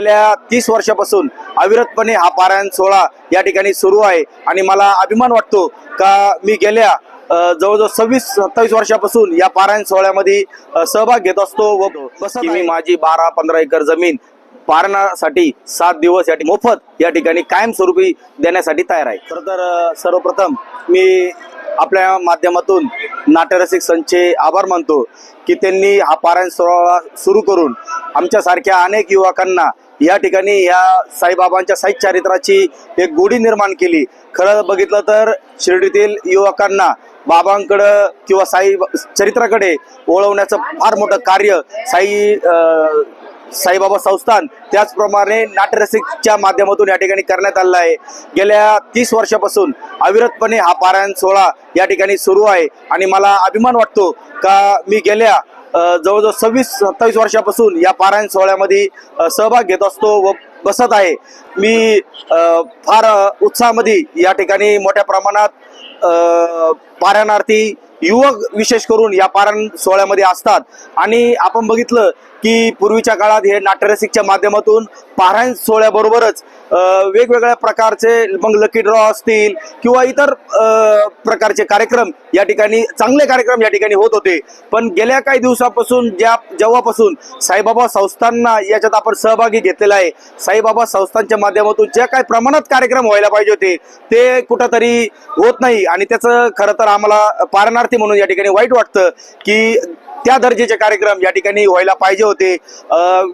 गेल्या तीस वर्षापासून अविरतपणे हा पारायण सोहळा या ठिकाणी सुरू आहे. आणि मला अभिमान वाटतो का मी गेल्या जवळजवळ सव्वीस सत्तावीस वर्षापासून या पारायण सोहळ्यामध्ये सहभाग घेत असतो व मी माझी बारा पंधरा एकर जमीन पारणासाठी सात दिवस या मोफत या ठिकाणी कायमस्वरूपी देण्यासाठी तयार आहे. खरं तर सर्वप्रथम मी आपल्या माध्यमातून नाट्यरसिक संचे आभार मानतो की त्यांनी हा पारायण सोहळा सुरू करून आमच्यासारख्या अनेक युवकांना या ठिकाणी या साईबाबांच्या साई चारित्राची एक गोडी निर्माण केली. खरं बघितलं तर शिर्डीतील युवकांना बाबांकडं किंवा साई चरित्राकडे ओळवण्याचं फार मोठं कार्य साई साईबाबा संस्थान त्याचप्रमाणे नाट्यरसिकच्या माध्यमातून या ठिकाणी करण्यात आलेलं आहे. गेल्या तीस वर्षापासून अविरतपणे हा पारायण सोहळा या ठिकाणी सुरू आहे आणि मला अभिमान वाटतो का मी गेल्या जवळजवळ सव्वीस सत्तावीस वर्षापासून या पारायण सोहळ्यामध्ये सहभाग घेत असतो व बसत आहे. मी फार उत्साहामध्ये या ठिकाणी मोठ्या प्रमाणात पारायणार्थी युवक विशेष करून या पारायण सोहळ्यामध्ये असतात. आणि आपण बघितलं की पूर्वीच्या काळात हे नाट्यरसिकच्या माध्यमातून पारायण सोहळ्याबरोबरच वेगवेगळ्या प्रकारचे मग लकी ड्रॉ असतील किंवा इतर प्रकारचे कार्यक्रम या ठिकाणी चांगले कार्यक्रम या ठिकाणी होत होते. पण गेल्या काही दिवसापासून ज्या जेव्हापासून साईबाबा संस्थांना याच्यात आपण सहभागी घेतलेला आहे साईबाबा संस्थांच्या माध्यमातून ज्या काही प्रमाणात कार्यक्रम व्हायला पाहिजे होते ते कुठंतरी होत नाही. आणि त्याचं खरं तर आम्हाला पारणार्थी म्हणून या ठिकाणी वाईट वाटतं की त्या दर्जेचे कार्यक्रम या ठिकाणी व्हायला पाहिजे होते.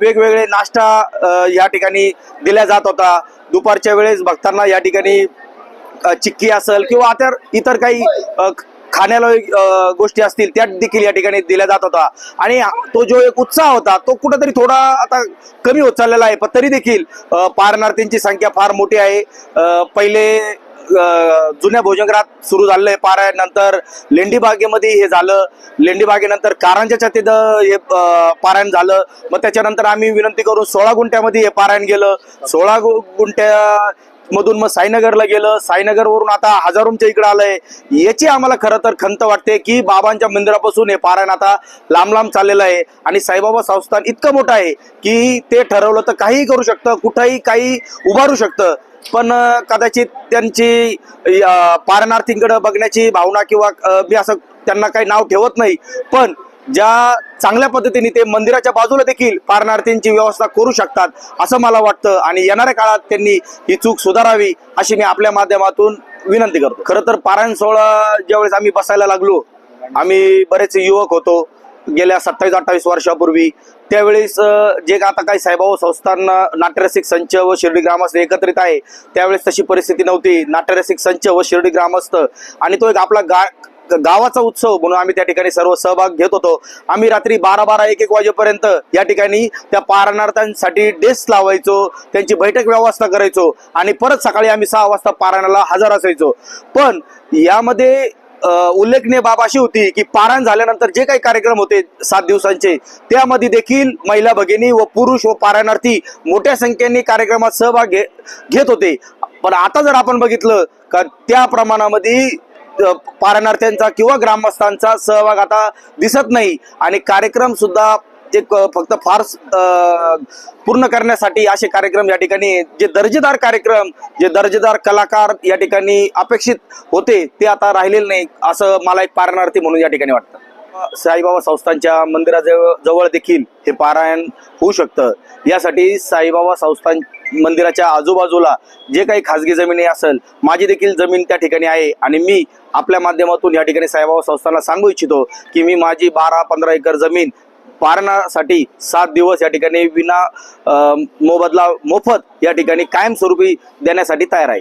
वेगवेगळे नाश्ता या ठिकाणी दिला जात होता. दुपारच्या वेळेस भक्तांना या ठिकाणी चिक्की असेल किंवा इतर इतर काही खाण्याला गोष्टी असतील त्या देखील या ठिकाणी दिल्या जात होता. आणि तो जो एक उत्साह होता तो कुठंतरी थोडा आता कमी होत चाललेला आहे. पण तरी देखील पारणार्थींची संख्या फार मोठी आहे. पहिले जुन्या भोजनगरात सुरू झालेलं आहे पारायण नंतर लेंडी बागेमध्ये हे झालं. लेंडी बागेनंतर कारंजाच्या तिथं हे पारायण झालं. मग त्याच्यानंतर आम्ही विनंती करून सोळा गुंठ्यामध्ये हे पारायण गेलं सोळा गु- गुंठ्या मधून मग साईनगरला गेलं. साईनगरवरून आता हजारोंच्या इकडे आलंय. याची आम्हाला खरं तर खंत वाटते की बाबांच्या मंदिरापासून हे पारायण आता लांब लांब चाललेलं आहे. आणि साईबाबा संस्थान इतकं मोठं आहे की ते ठरवलं तर काहीही करू शकतं कुठंही काही उभारू शकतं. पण कदाचित त्यांची पारणार्थींकडं पारणार्थींकडे बघण्याची भावना किंवा मी असं त्यांना काही नाव ठेवत नाही. पण ज्या चांगल्या पद्धतीने ते मंदिराच्या बाजूला देखील पारणार्थींची व्यवस्था करू शकतात असं मला वाटतं. आणि येणाऱ्या काळात त्यांनी ही चूक सुधारावी अशी मी आपल्या माध्यमातून विनंती करतो. खरं तर पारायण सोहळा ज्यावेळेस आम्ही बसायला लागलो आम्ही बरेच युवक होतो. गेल्या सत्तावीस अठ्ठावीस वर्षापूर्वी त्यावेळेस जे जे आता काही साईबाबा संस्थांना नाट्यरसिक संच व शिर्डी ग्रामस्थ एकत्रित आहे त्यावेळेस तशी परिस्थिती नव्हती. नाट्यरसिक संच व शिर्डी ग्रामस्थ आणि तो एक आपला गा गावाचा उत्सव म्हणून आम्ही त्या ठिकाणी सर्व सहभाग घेत होतो. आम्ही रात्री बारा बारा एक एक वाजेपर्यंत या ठिकाणी त्या पारणार्थांसाठी डेस्क लावायचो त्यांची बैठक व्यवस्था करायचो आणि परत सकाळी आम्ही सहा वाजता पारायणाला हजर असायचो. पण यामध्ये उल्लेखनीय बाब अशी होती की पारायण झाल्यानंतर जे काही कार्यक्रम होते सात दिवसांचे त्यामध्ये देखील महिला भगिनी व पुरुष व पारायणार्थी मोठ्या संख्येने कार्यक्रमात सहभाग घे घेत होते. पण आता जर आपण बघितलं का त्या प्रमाणामध्ये पारणार्थ्यांचा किंवा ग्रामस्थांचा सहभाग आता दिसत नाही. आणि कार्यक्रम सुद्धा एक फक्त फार पूर्ण करण्यासाठी असे कार्यक्रम या ठिकाणी जे दर्जेदार कार्यक्रम जे दर्जेदार कलाकार या ठिकाणी अपेक्षित होते ते आता राहिलेले नाही असं मला एक पारणार्थी म्हणून या ठिकाणी वाटतं. साईबाबा संस्थांच्या मंदिराजवळ जवळ देखील हे पारायण होऊ शकतं. यासाठी साईबाबा संस्थान मंदिराच्या आजूबाजूला जे काही खाजगी जमिनी असेल माझी देखील जमीन त्या ठिकाणी आहे. आणि मी आपल्या माध्यमातून या ठिकाणी साईबाबा संस्थांना सांगू इच्छितो की मी माझी बारा पंधरा एकर जमीन पारणासाठी सात दिवस या ठिकाणी विना मोबदला मोफत या ठिकाणी कायमस्वरूपी देण्यासाठी तयार आहे.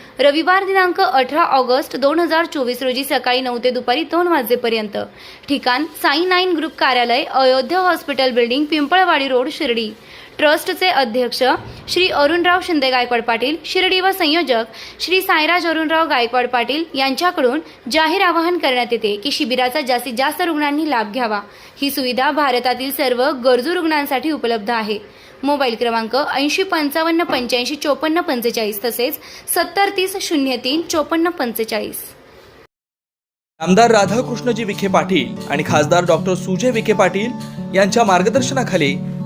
रविवार दिनांक अठरा ऑगस्ट दोन हजार चोवीस रोजी सकाळी नऊ ते दुपारी दोन वाजेपर्यंत. ठिकाण साई नाईन ग्रुप कार्यालय Ayodhya hospital building Pimpalwadi road Shirdi. ट्रस्टचे अध्यक्ष श्री अरुणराव शिंदे गायकवाड पाटील शिर्डी व संयोजक श्री सायराज अरुणराव गायकवाड पाटील यांच्याकडून जाहीर आवाहन करण्यात येते की शिबिराचा जास्तीत जास्त रुग्णांनी लाभ घ्यावा. ही सुविधा भारतातील सर्व गरजू रुग्णांसाठी उपलब्ध आहे. मोबाईल क्रमांक ऐंशी पंचावन्न पंच्याऐंशी चोपन्न पंचेचाळीस तसेच सत्तर तीस शून्य तीन चोपन्न पंचेचाळीस. आमदार राधाकृष्णजी विखे पाटील आणि खासदार डॉक्टर सुजय विखे पाटील यांच्या मार्गदर्शनाखाली